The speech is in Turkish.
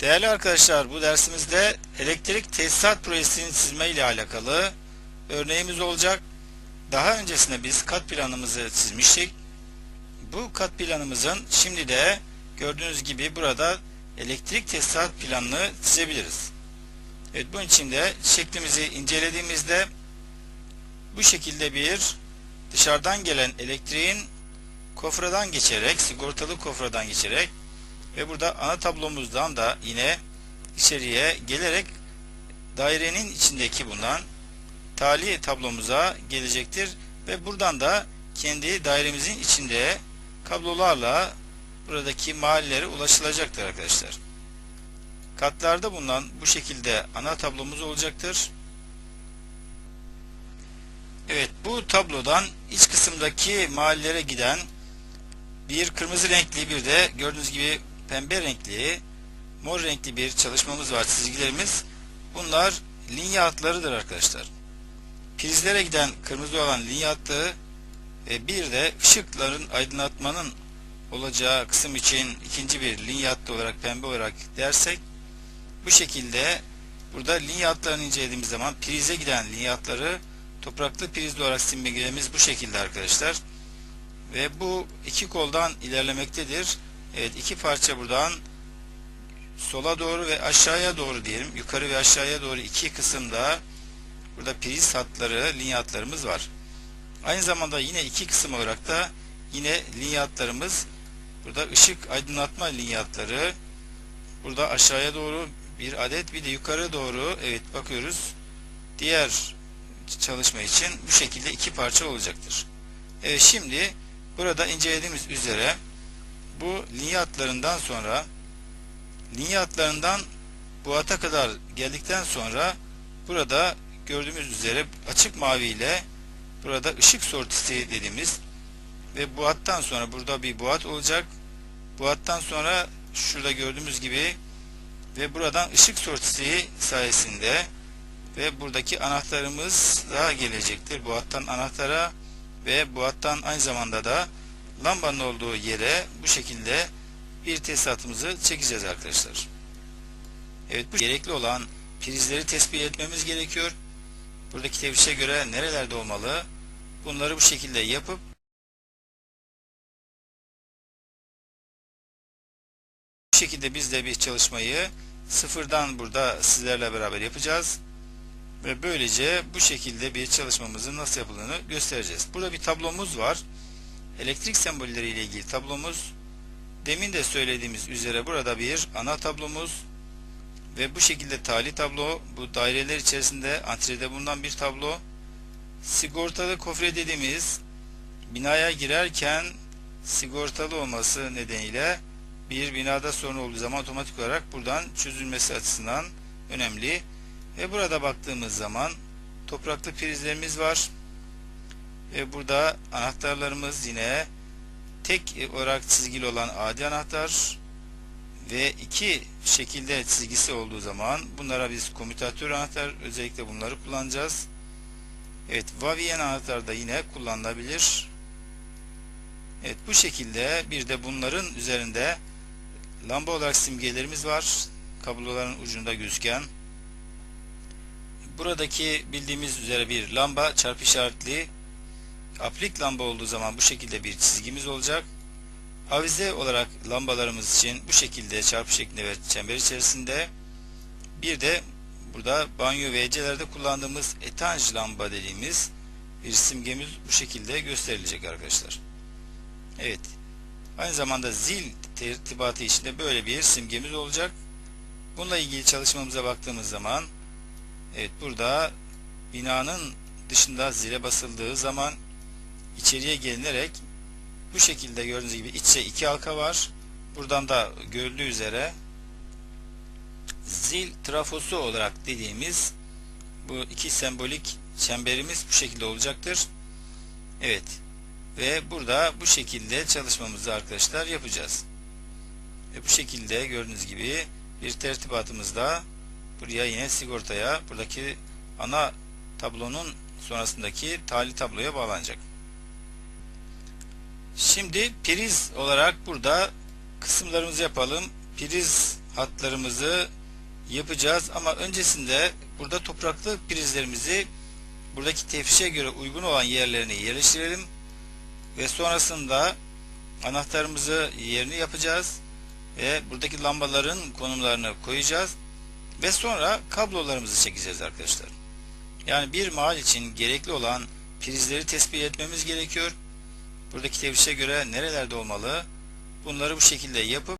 Değerli arkadaşlar bu dersimizde elektrik tesisat projesini çizme ile alakalı örneğimiz olacak. Daha öncesinde biz kat planımızı çizmiştik. Bu kat planımızın şimdi de gördüğünüz gibi burada elektrik tesisat planını çizebiliriz. Evet bunun için de şeklimizi incelediğimizde bu şekilde bir dışarıdan gelen elektriğin kofradan geçerek, sigortalı kofradan geçerek ve burada ana tablomuzdan da yine içeriye gelerek dairenin içindeki bulunan tali tablomuza gelecektir ve buradan da kendi dairemizin içinde kablolarla buradaki mahallelere ulaşılacaktır arkadaşlar. Katlarda bulunan bu şekilde ana tablomuz olacaktır. Evet bu tablodan iç kısımdaki mahallelere giden bir kırmızı renkli bir de gördüğünüz gibi pembe renkli mor renkli bir çalışmamız var çizgilerimiz. Bunlar linye hatlarıdır arkadaşlar. Prizlere giden kırmızı olan linye hattı ve bir de ışıkların aydınlatmanın olacağı kısım için ikinci bir linye hattı olarak pembe olarak dersek bu şekilde burada linye hatlarını incelediğimiz zaman prize giden linye hatları topraklı prizli olarak simgelememiz bu şekilde arkadaşlar. Ve bu iki koldan ilerlemektedir. Evet iki parça buradan sola doğru ve aşağıya doğru diyelim. Yukarı ve aşağıya doğru iki kısımda burada priz hatları, linye var. Aynı zamanda yine iki kısım olarak da yine linye hatlarımız burada ışık aydınlatma linye hatları burada aşağıya doğru bir adet bir de yukarı doğru evet bakıyoruz. Diğer çalışma için bu şekilde iki parça olacaktır. Evet şimdi burada incelediğimiz üzere bu linye hatlarından sonra linye hatlarından bu hata kadar geldikten sonra burada gördüğümüz üzere açık mavi ile burada ışık sortisi dediğimiz ve bu hattan sonra burada bir buhat olacak. Bu hattan sonra şurada gördüğümüz gibi ve buradan ışık sortisi sayesinde ve buradaki anahtarımız da gelecektir. Bu hattan anahtara ve bu hattan aynı zamanda da lambanın olduğu yere bu şekilde bir tesisatımızı çekeceğiz arkadaşlar. Evet bu gerekli olan prizleri tespit etmemiz gerekiyor. Buradaki tefrişe göre nerelerde olmalı? Bunları bu şekilde yapıp bu şekilde biz de bir çalışmayı sıfırdan burada sizlerle beraber yapacağız. Ve böylece bu şekilde bir çalışmamızın nasıl yapıldığını göstereceğiz. Burada bir tablomuz var. Elektrik sembolleri ile ilgili tablomuz. Demin de söylediğimiz üzere burada bir ana tablomuz ve bu şekilde tali tablo bu daireler içerisinde antrede bulunan bir tablo. Sigortalı kofre dediğimiz binaya girerken sigortalı olması nedeniyle bir binada sorun olduğu zaman otomatik olarak buradan çözülmesi açısından önemli. Ve burada baktığımız zaman topraklı prizlerimiz var. Ve burada anahtarlarımız yine tek olarak çizgili olan adi anahtar ve iki şekilde çizgisi olduğu zaman bunlara biz komütatör anahtar özellikle bunları kullanacağız. Evet Vavien anahtar da yine kullanılabilir. Evet bu şekilde bir de bunların üzerinde lamba olarak simgelerimiz var. Kabloların ucunda gözüken. Buradaki bildiğimiz üzere bir lamba çarpı işaretli aplik lamba olduğu zaman bu şekilde bir çizgimiz olacak. Avize olarak lambalarımız için bu şekilde çarpı şeklinde ve çember içerisinde bir de burada banyo ve ecelerde kullandığımız etanj lamba dediğimiz bir simgemiz bu şekilde gösterilecek arkadaşlar. Evet. Aynı zamanda zil tertibatı içinde böyle bir simgemiz olacak. Bununla ilgili çalışmamıza baktığımız zaman evet burada binanın dışında zile basıldığı zaman içeriye gelinerek bu şekilde gördüğünüz gibi içe iki halka var. Buradan da görüldüğü üzere zil trafosu olarak dediğimiz bu iki sembolik çemberimiz bu şekilde olacaktır. Evet. Ve burada bu şekilde çalışmamızı arkadaşlar yapacağız. Ve bu şekilde gördüğünüz gibi bir tertibatımızda buraya yine sigortaya buradaki ana tablonun sonrasındaki tali tabloya bağlanacak. Şimdi priz olarak burada kısımlarımızı yapalım. Priz hatlarımızı yapacağız ama öncesinde burada topraklı prizlerimizi buradaki tefrişe göre uygun olan yerlerine yerleştirelim ve sonrasında anahtarımızı yerini yapacağız ve buradaki lambaların konumlarını koyacağız ve sonra kablolarımızı çekeceğiz arkadaşlar. Yani bir mal için gerekli olan prizleri tespit etmemiz gerekiyor. Buradaki tefrişe göre nerelerde olmalı? Bunları bu şekilde yapıp